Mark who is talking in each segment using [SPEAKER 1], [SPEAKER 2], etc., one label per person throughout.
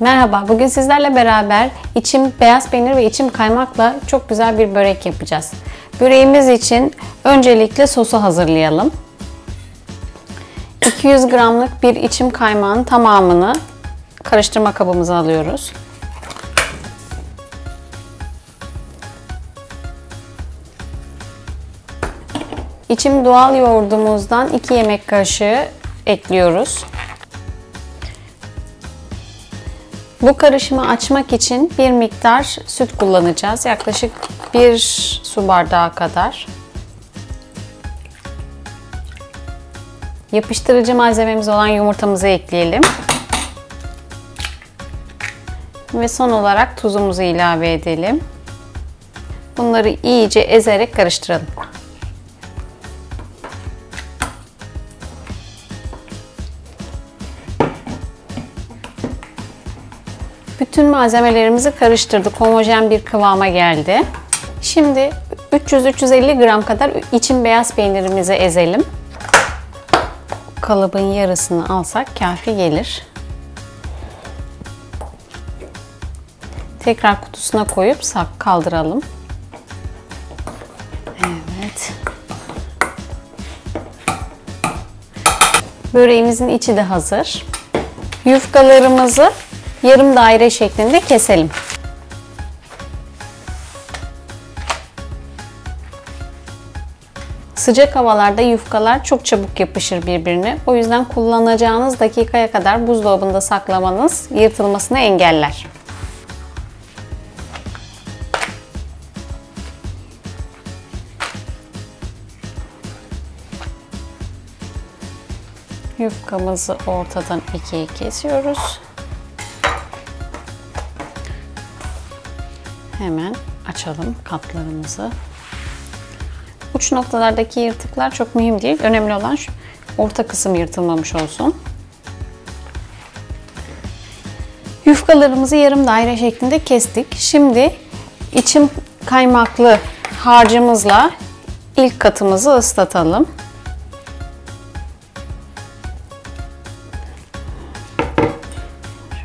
[SPEAKER 1] Merhaba, bugün sizlerle beraber içim beyaz peynir ve içim kaymakla çok güzel bir börek yapacağız. Böreğimiz için öncelikle sosu hazırlayalım. 200 gramlık bir içim kaymağın tamamını karıştırma kabımıza alıyoruz. İçim doğal yoğurdumuzdan 2 yemek kaşığı ekliyoruz. Bu karışımı açmak için bir miktar süt kullanacağız. Yaklaşık bir su bardağı kadar. Yapıştırıcı malzememiz olan yumurtamızı ekleyelim. Ve son olarak tuzumuzu ilave edelim. Bunları iyice ezerek karıştıralım. Bütün malzemelerimizi karıştırdık. Homojen bir kıvama geldi. Şimdi 300-350 gram kadar için beyaz peynirimizi ezelim. Kalıbın yarısını alsak kafi gelir. Tekrar kutusuna koyup sak kaldıralım. Evet. Böreğimizin içi de hazır. Yufkalarımızı yarım daire şeklinde keselim. Sıcak havalarda yufkalar çok çabuk yapışır birbirine. O yüzden kullanacağınız dakikaya kadar buzdolabında saklamanız yırtılmasını engeller. Yufkamızı ortadan ikiye kesiyoruz. Hemen açalım katlarımızı. Uç noktalardaki yırtıklar çok mühim değil. Önemli olan şu orta kısım yırtılmamış olsun. Yufkalarımızı yarım daire şeklinde kestik. Şimdi içim kaymaklı harcımızla ilk katımızı ıslatalım.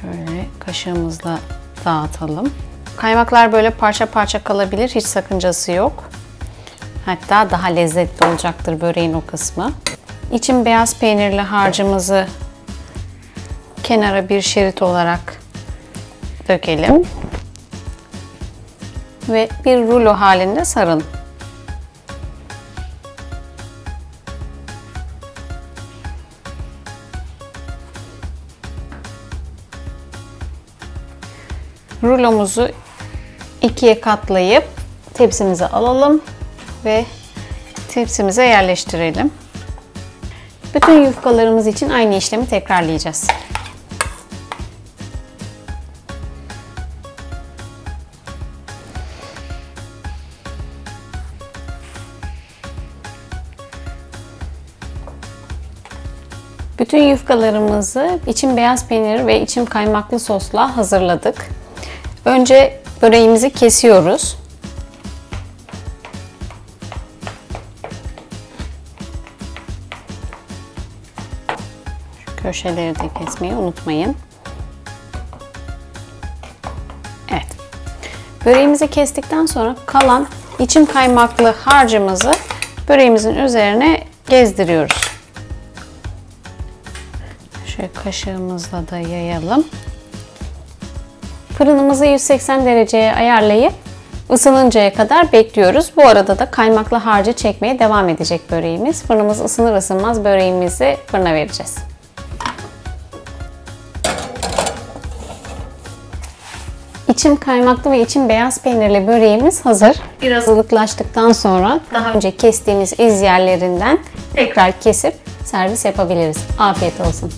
[SPEAKER 1] Şöyle kaşığımızla dağıtalım. Kaymaklar böyle parça parça kalabilir. Hiç sakıncası yok. Hatta daha lezzetli olacaktır böreğin o kısmı. İçin beyaz peynirli harcımızı kenara bir şerit olarak dökelim. Ve bir rulo halinde sarın. Rulomuzu ikiye katlayıp tepsimize alalım ve tepsimize yerleştirelim. Bütün yufkalarımız için aynı işlemi tekrarlayacağız. Bütün yufkalarımızı içim beyaz peynir ve içim kaymaklı sosla hazırladık. Önce böreğimizi kesiyoruz. Şu köşeleri de kesmeyi unutmayın. Evet. Böreğimizi kestikten sonra kalan içim kaymaklı harcımızı böreğimizin üzerine gezdiriyoruz. Şöyle kaşığımızla da yayalım. Fırınımızı 180 dereceye ayarlayıp ısınıncaya kadar bekliyoruz. Bu arada da kaymaklı harcı çekmeye devam edecek böreğimiz. Fırınımız ısınır ısınmaz böreğimizi fırına vereceğiz. İçim kaymaklı ve içim beyaz peynirli böreğimiz hazır. Biraz ılıklaştıktan sonra daha önce kestiğimiz iz yerlerinden tekrar kesip servis yapabiliriz. Afiyet olsun.